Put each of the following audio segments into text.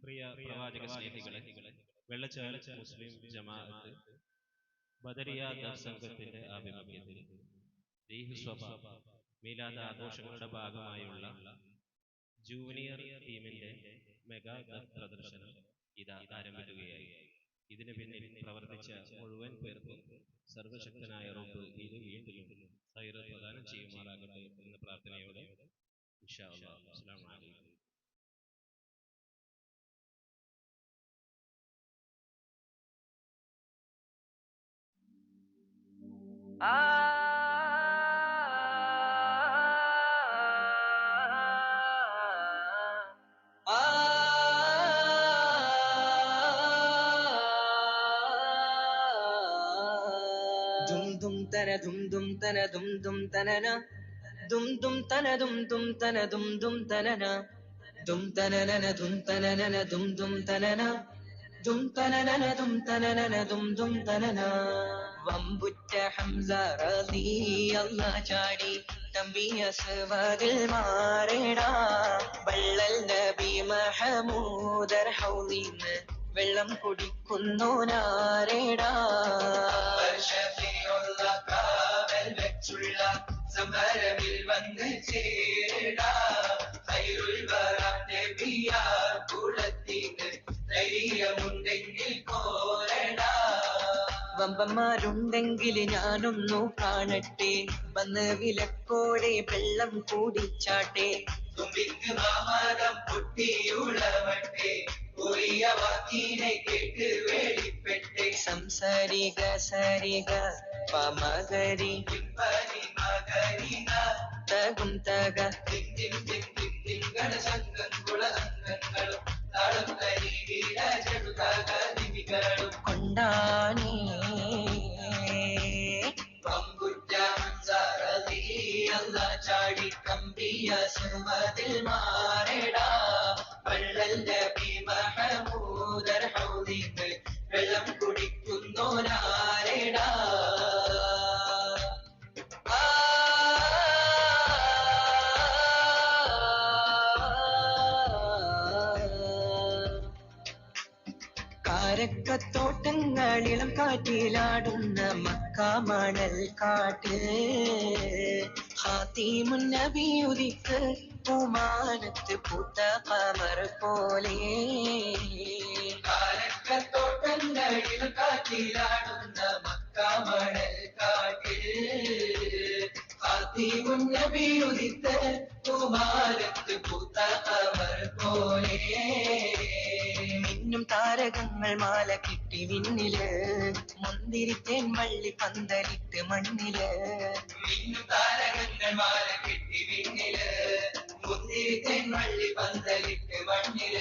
പ്രിയ പ്രവാചക സ്നേഹികളെ വെള്ളച്ചാല മുസ്ലിം ജമാഅത്ത് ബദരിയ സംഘത്തിന്റെ ആഭിമുഖ്യത്തിൽ ദീഹ് സ്വഭ മീലാദ് ആഘോഷങ്ങളുടെ ഭാഗമായുള്ള ജൂനിയർ ടീമിന്റെ മെഗാ പ്രദർശനം ഇത് ആരംഭിക്കുകയായി. ഇതിനു പിന്നിൽ പ്രവർത്തിച്ച മുഴുവൻ പേർക്കും സർവശക്തനായ റബ്ബ് ഇത് വീണ്ടും പ്രദാനം ചെയ്യുമാറാകട്ടെ എന്ന പ്രാർത്ഥനയോടെ ഇൻഷാ അല്ലാഹ്. അസ്സലാമു അലൈക്കും. தும் தர தும் தும் தன தும் தும் தனன. தும் தும் தன தும் தும் தன தும் தும் தனன. தும் தனன தும் தனன தும் தும் தனன. தும் தனன தும் தனன தும் தும் தனனா. വമ്പുറ്റ ഹംസ റളിയല്ല ചാടി. തമ്പിയ സവതിൽ മാറേടാ. വള്ളൽ നബി മഹമൂദർ ഹൗലിന്ന് വെള്ളം കുടിക്കുന്നോനാരേടാ ഷഫിയുള്ള കാവൽ വെച്ചുള്ള സമരമിൽ വന്ന് ചേരടാ ഖൈറുൽ വറാം നബിയാ കുളത്തിന് ധൈര്യമുണ്ടെങ്കിൽ പോരടാ വമ്പന്മാരുണ്ടെങ്കിൽ ഞാനൊന്നു കാണട്ടെ. വന്ന് വിലക്കോടെ വെള്ളം കൂടിച്ചാട്ടെ തുമ്പിക്ക് മാമാകം പൊട്ടിയുളവട്ടെ ഒറിയ വാക്കിനെ കേട്ട് വേളിപ്പെട്ടെ. സംസാരിക സരിക പമകരി. തകും തക. തിങ്കള സംഘങ്ങളും അംഗങ്ങളും താളം കരി വീര ചെടുതക ദിവികളും കൊണ്ടാണേ മിന്നും താരകങ്ങൾ മാല കിട്ടി വിണ്ണിൽ. മുന്തിരിത്തേൻ വള്ളി പന്തലിട്ട് മണ്ണിൽ. താരകങ്ങൾ മാല കിട്ടി വിണ്ണിൽ. മുന്തിരിത്തേൻ വള്ളി പന്തലിട്ട് മണ്ണിൽ.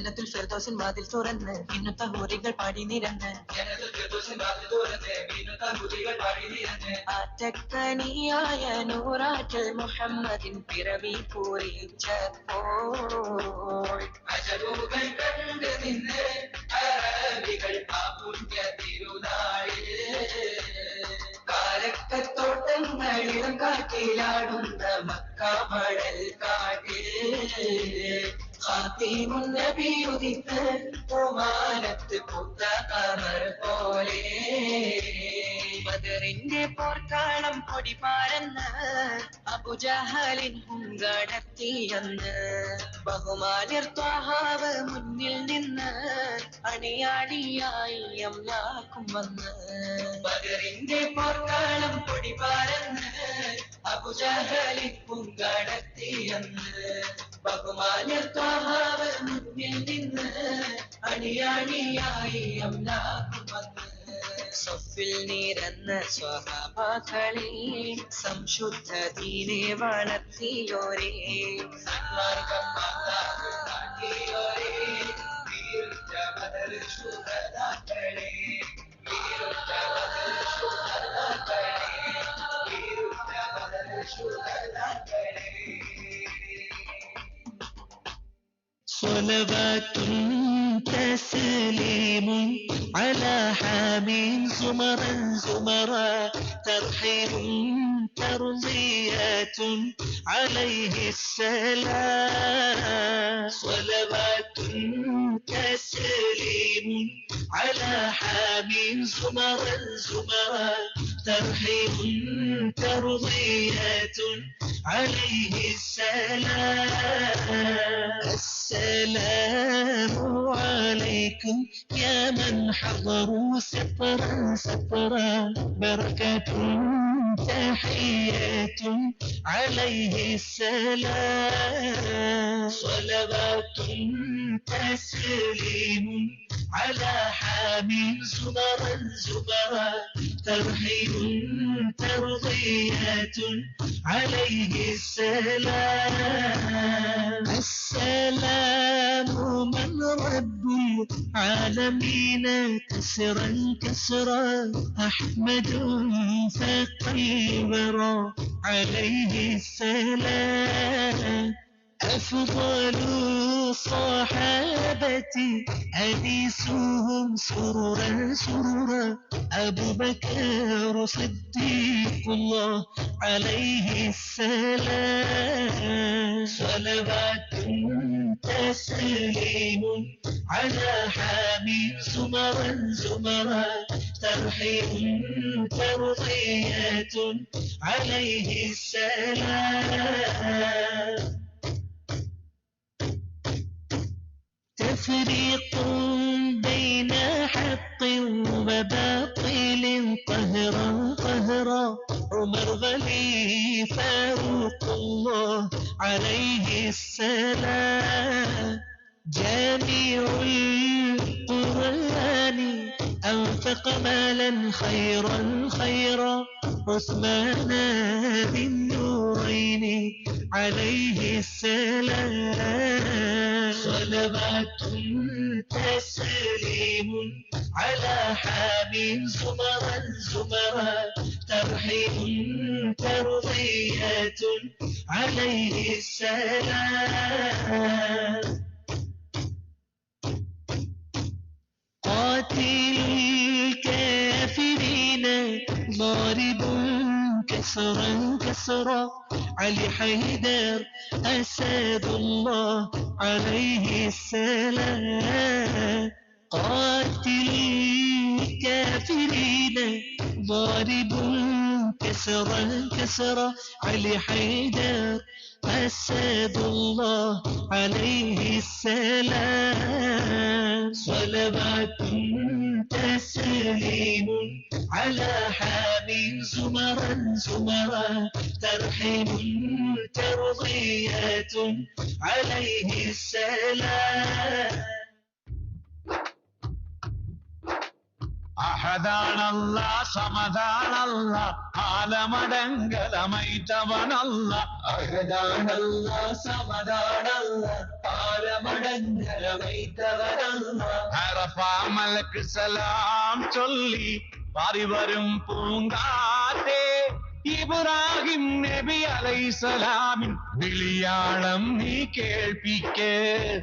ജന്നത്തുൽ ഫിർദൗസിൻ വാതിൽ തുറന്ന് ഇന്നത്തെ ഹൂറികൾ പാടി നിരന്ന്. ആറ്റക്കനിയായ നൂറാറ്റൽ മുഹമ്മദിൻ പിറവി പൂരിച്ചപ്പോൾ. അജറുകൾ കണ്ട് നിന്ന് അറബികൾ ആ പുണ്യ തിരുനാളിൽ കാരക്കത്തോട്ടങ്ങളിലും കാറ്റിലാടുന്ന മക്കാമഴൽ കാട്ടിൽ. ഹാത്തിമുന്നബി ഉദിത്ത് ഒമാനത്ത് പുത്ത കമർ പോലെ. ബദറിന്റെ പോർക്കാളം പൊടി പാരന്ന് അബുജഹലിൻ ഹുങ്കടത്തിയെന്ന് ബഹുമാനിർ ത്വാഹാവ് മുന്നിൽ നിന്ന് അണിയാടിയായി അമ്ലാക്കും വന്ന്. ബദറിന്റെ പോർക്കാളം പൊടി പാരന്ന് അബുജഹലിൻ ഹുങ്കടത്തിയെന്ന് ബഹുമാനിർ ത്വാഹാവ് മുന്നിൽ നിന്ന് അണിയാടിയായി അമ്ലാക്കും വന്ന് സൊഫിൽ നിരന്ന സ്വഹാബാക്കളെ സംശുദ്ധ ദീനെ വളർത്തിയോരേ. സന്മാർഗം മാതാവ് കാട്ടിയോരേ വീരുറ്റ ബദർ ശുഹദാക്കളെ വീരുറ്റ ബദർ ശുഹദാക്കളെ വീരുറ്റ ബദർ صلوات تسليم على حامين زمرا زمرا ترحيب ترضية عليه السلام. صلوات تسليم على حامي زمرا زمرا ترحيب ترضية عليه السلام. السلام عليكم يا من حضروا سطرا سطرا. بركة تحية عليه السلام. صلوات تسليم على حامي زمرا زمرا ترحيب ترضية عليه السلام. السلام من رب العالمين كسرا كسرا. أحمد فقيبرا عليه السلام. أفضل صحابتي أنيسهم سرورا سرورا. أبو بكر صديق الله عليه السلام. صلوات تسليم على حامي زمرا زمرا. ترحيب ترضية عليه السلام. تفريق بين حق وباطل قهرا قهرا عمر غلي فاروق الله عليه السلام. جامع القرآن أنفق مالا خيرا خيرا. عثمان ذي النورين عليه السلام. صلوات تسليم على حامي زمرا زمرا ترحيب ترضية عليه السلام. قاتل الكافرين ضارب كسرا كسرا علي حيدر أسد الله عليه السلام. قاتل الكافرين ضارب كسرا كسرا علي حيدر. أسد الله عليه السلام. صلوات تسليم على حامي زمرا زمرا. ترحيب ترضية عليه السلام. அகதான் அல்லா சமதான் அல்லா ஆலமடங்கள் அமைத்தவன் அல்லா அகதான் அல்லா சமதான் அல்லா ஆலமடங்கள் அமைத்தவன் அல்லா சலாம் சொல்லி பாரி வரும் பூங்காத்தே ഇബ്രാഹിം നബി അലൈസലാമിൻ വിളിയാളം നീ കേൾപ്പിക്കേ.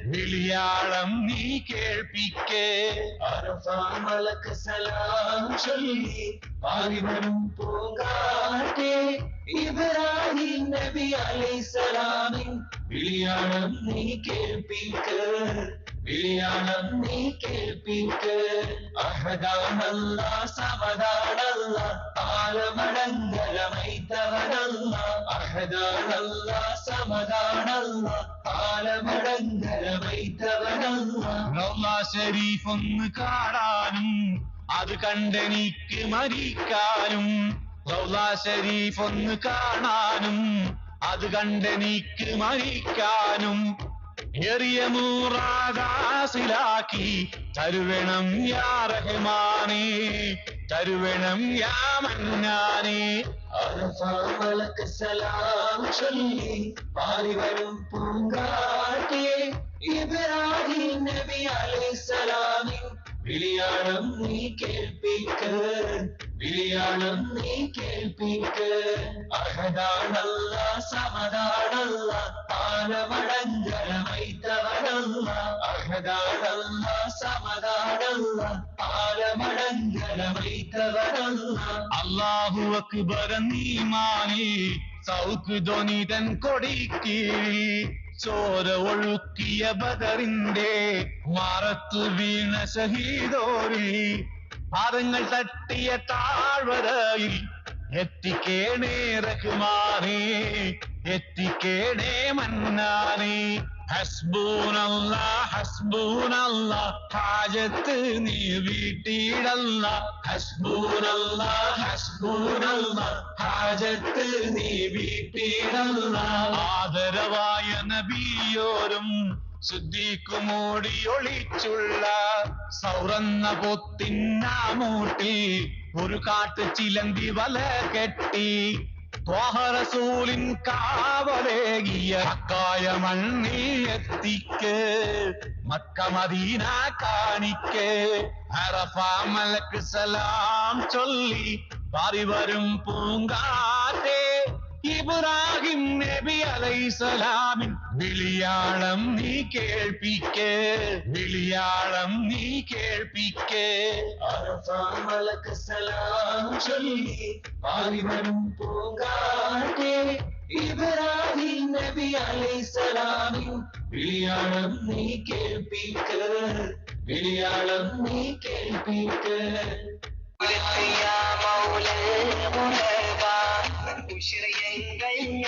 വിളിയാളം നീ കേൾപ്പിക്കേ. അറഫാമലക്ക് സലാം ചൊല്ലി. ആയുധം പോകാട്ടെ ഇബ്രാഹിം നബി അലൈസലാമിൻ വിളിയാളം നീ കേൾപ്പിക്ക്. വിളിയാണം നീ കേൾപ്പിക്ക്. അഹദാണല്ല സമദാണല്ല ആലമടങ്കലമൈത്തവനല്ല അഹദാണല്ല സമദാണല്ല ആലമടങ്കലമൈത്തവനല്ല റൗലാ ഷരീഫ് ഒന്ന് കാണാനും അത് കണ്ടെനിക്ക് മരിക്കാനും. റൗലാ ഷരീഫ് ഒന്ന് കാണാനും അത് കണ്ടെനിക്ക് മരിക്കാനും. എറിയ മൂറാകാശിലാക്കി തരുവണം യാ റഹ്മാനേ. തരുവണം യാ മന്നാനേ. അറഫാമലക്ക് സലാം ചൊല്ലി. പാരിവരും പൂങ്കാറ്റേ ഇബ്രാഹിം നബി അലൈഹിസ്സലാമിൻ വിളിയാണം നീ കേൾപ്പിക്ക്. വിളിയാണം നീ കേൾപ്പിക്ക്. അഹദാണല്ല സമതാണല്ല പാലമടങ്കരമൈത്തവനല്ല അഹദാണല്ല സമതാണല്ല പാലമടങ്കരമൈത്തവനല്ല അള്ളാഹു അക്ബർ നീമാനി സൗക്ക് ധ്വനിതൻ കൊടിക്കീഴി. ചോര ഒഴുക്കിയ ബദറിന്റെ മാറത്തു വീണ ഷഹീദോരി പാദങ്ങൾ തട്ടിയ താഴ്വരയിൽ എത്തിക്കേണേ റഹ്മാനേ. എത്തിക്കേണേ മന്നാനേ. ഹസ്ബൂനല്ല ഹസ്ബൂനല്ല ഹാജത്ത് നീ വീട്ടിടല്ല. ഹസ്ബൂനല്ല ഹസ്ബൂനല്ല ഹാജത്ത് നീ വീട്ടിടല്ല. ആദരവായ നബിയോരും ശുദ്ധിക്കുമൂടി ഒളിച്ചുള്ള സൗറന്ന പൊത്തിന്നാമൂട്ടി ഒരു കാട്ട് ചിലന്തി വല കെട്ടി. ரசூலின் காவலேகிய அக்காய மண்ணில் எத்திக்கு மக்க மதீனா காணிக்க. அரபா மலக்கு சலாம் சொல்லி பாரி வரும் பூங்காட்டே ഇബ്രാഹിം നബി അലൈസലാമിൻ വിളിയാളം നീ കേൾപ്പിക്ക് വിളിയാളം നീ കേൾപ്പിക്ക്. അറഫാമലക്ക് സലാം ചൊല്ലി പാലിവരും പൂങ്കാറ്റേ. ഇബ്രാഹിം നബി അലൈസലാമിൻ വിളിയാളം നീ കേൾപ്പിക്ക് വിളിയാളം നീ കേൾപ്പിക്ക്. യാ മൗലേ മുനബാ ശിരയങ്കയ്യ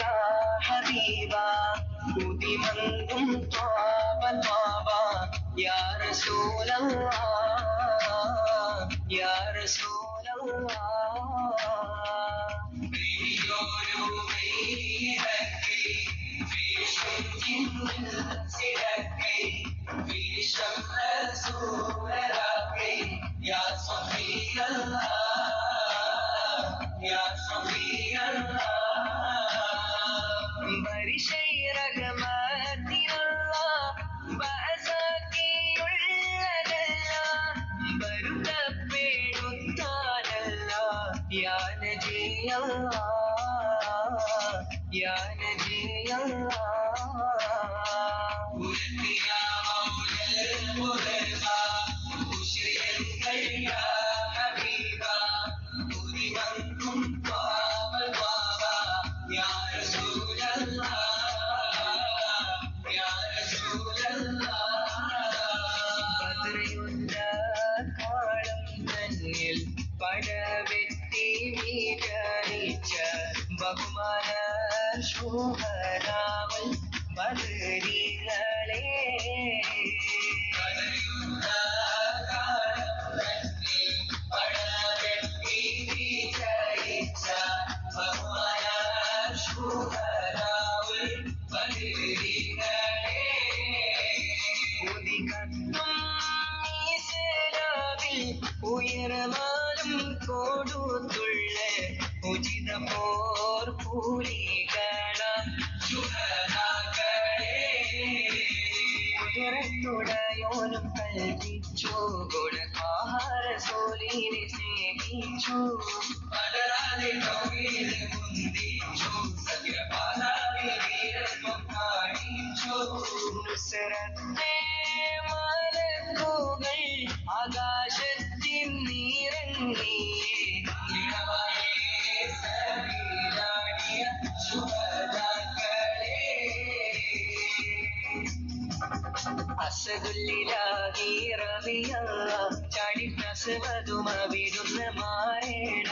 ചടിപ്രസവതുമവിരുന്ന് മാറേണ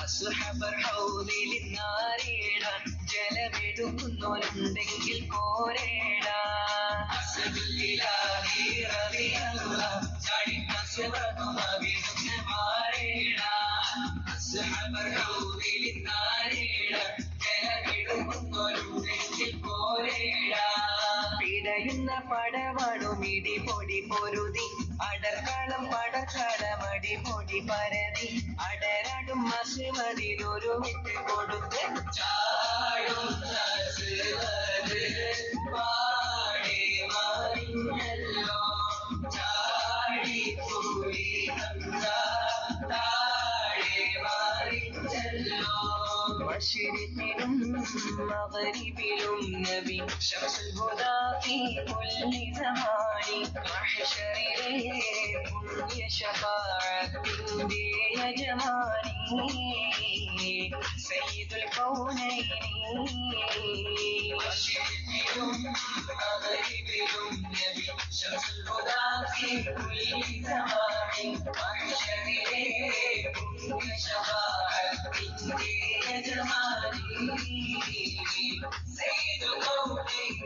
അസുഹബർ ഹൗദിൽ നാരേണ ജലമെടുക്കുന്നവരുണ്ടെങ്കിൽ പോരേണ പരതി അടരാടും മസുമതിലൊരു വിട്ട് കൊടുത്ത് ചാടുന്ന مغربهم نبي شمس الهدى في كل زمان. محشرهم يا شفاعة يا جمالي سيد الكونين مشرقهم مغربهم نبي شمس الهدى في كل زمان محشرهم يا شفاعة يا جمالي سيد الكونين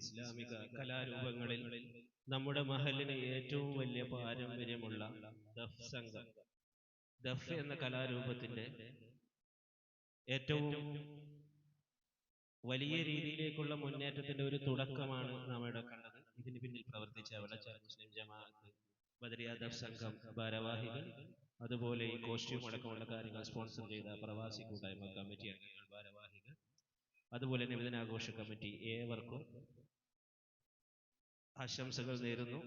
ഇസ്ലാമിക കലാരൂപങ്ങളിൽ നമ്മുടെ മഹലിന് ഏറ്റവും വലിയ പാരമ്പര്യമുള്ള ദഫ് സംഘം. ദഫ് എന്ന കലാരൂപത്തിന്റെ ഏറ്റവും വലിയ രീതിയിലേക്കുള്ള മുന്നേറ്റത്തിന്റെ ഒരു തുടക്കമാണ് നാം ഇവിടെ കണ്ടത്. ഇതിന് പിന്നിൽ പ്രവർത്തിച്ച വെള്ളച്ചാൽ മുസ്ലിം ജമാഅത്ത് ബദരിയ ദഫ് സംഘം ഭാരവാഹികൾ അതുപോലെ ഈ കോസ്റ്റ്യൂം അടക്കമുള്ള കാര്യങ്ങൾ സ്പോൺസർ ചെയ്ത പ്രവാസി കൂട്ടായ്മ കമ്മിറ്റി അംഗങ്ങൾ ഭാരവാഹികൾ അതുപോലെ തന്നെ നബിദിനാഘോഷ കമ്മിറ്റി ഏവർക്കും ആശംസകൾ നേരുന്നു.